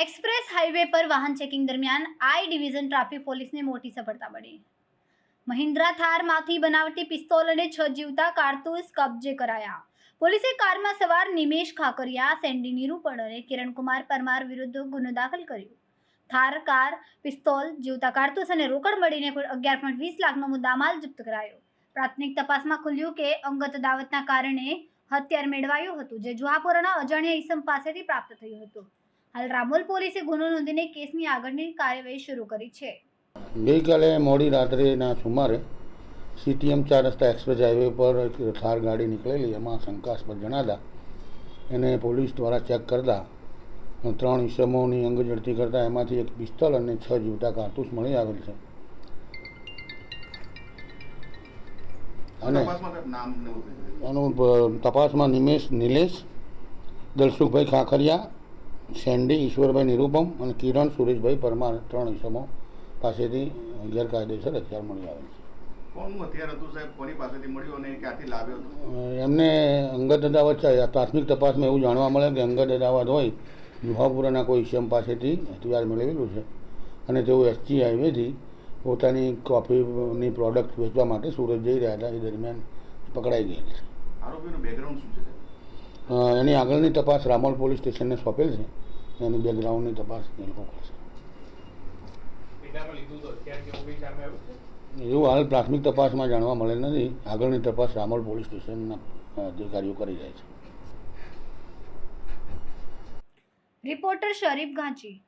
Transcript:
Express highway પર વાહન checking દરમિયાન આઈ ડિવિઝન ટ્રાફિક પોલીસને મોટી સફળતા મળી. મહિન્દ્રા થારમાંથી બનાવટી પિસ્તોલ અને છ જીવતા કારતૂસ કબજે કરાયા. પોલીસે કારમાં સવાર નિમેશ ખાકરિયા, સેન્ડી નિરૂપણ અને કિરણકુમાર પરમાર વિરુદ્ધ ગુનો દાખલ કર્યો. થાર, કાર, પિસ્તોલ, જીવતા કારતૂસ અને રોકડ મળીને કુલ અગિયાર પોઈન્ટ વીસ લાખનો મુદ્દામાલ જપ્ત કરાયો. પ્રાથમિક તપાસમાં ખુલ્યું કે અંગત દાવતના કારણે હથિયાર મેળવાયું હતું, જે જુહાપુરાના અજાણ્યા ઈસમ પાસેથી પ્રાપ્ત થયું હતું. હાલ રામોલ પોલીસે ગુનો નોંધીને કેસની આગળની કાર્યવાહી શરૂ કરી છે ગઈકાલે મોડી રાત્રેના સુમારે સીટીએમ ચાર રસ્તા એક્સપ્રેસ હાઈવે પર એક થાર ગાડી નીકળેલી એમાં શંકાસ્પદ જણાતા એને પોલીસ દ્વારા ચેક કરતા ત્રણ ઈસમોની અંગ ઝડપી કરતા એમાંથી એક પિસ્તોલ અને છ જીવતા કારતૂસ મળી આવેલ છે અને? એનું તપાસમાં નિમેશ નિલેશ દલસુખભાઈ ખાખરિયા સેન્ડી ઈશ્વરભાઈ નિરૂપમ અને કિરણ સુરેશભાઈ પરમાર ત્રણ ઈસમો પાસેથી ગેરકાયદેસર હથિયાર મળી આવે છે. એમને અંગત અદાવત છે. પ્રાથમિક તપાસમાં એવું જાણવા મળે કે અંગત અદાવત હોય જુહાપુરાના કોઈ ઈસમ પાસેથી હથિયાર મેળવેલું છે અને તેઓ એસજી હાઈવેથી પોતાની કોફીની પ્રોડક્ટ વેચવા માટે સુરત જઈ રહ્યા હતા. એ દરમિયાન પકડાઈ ગયેલ છે. આરોપીનું બેકગ્રાઉન્ડ શું છે એની આગળની તપાસ રામોલ પોલીસ સ્ટેશનને સોંપેલ છે. એની બેકગ્રાઉન્ડની તપાસ એ લોકો કરશે. એવું હાલ પ્રાથમિક તપાસમાં જાણવા મળે નથી. આગળની તપાસ રામોલ પોલીસ સ્ટેશનના અધિકારીઓ કરી રહ્યા છે. રિપોર્ટર શરીફ ગાંચી.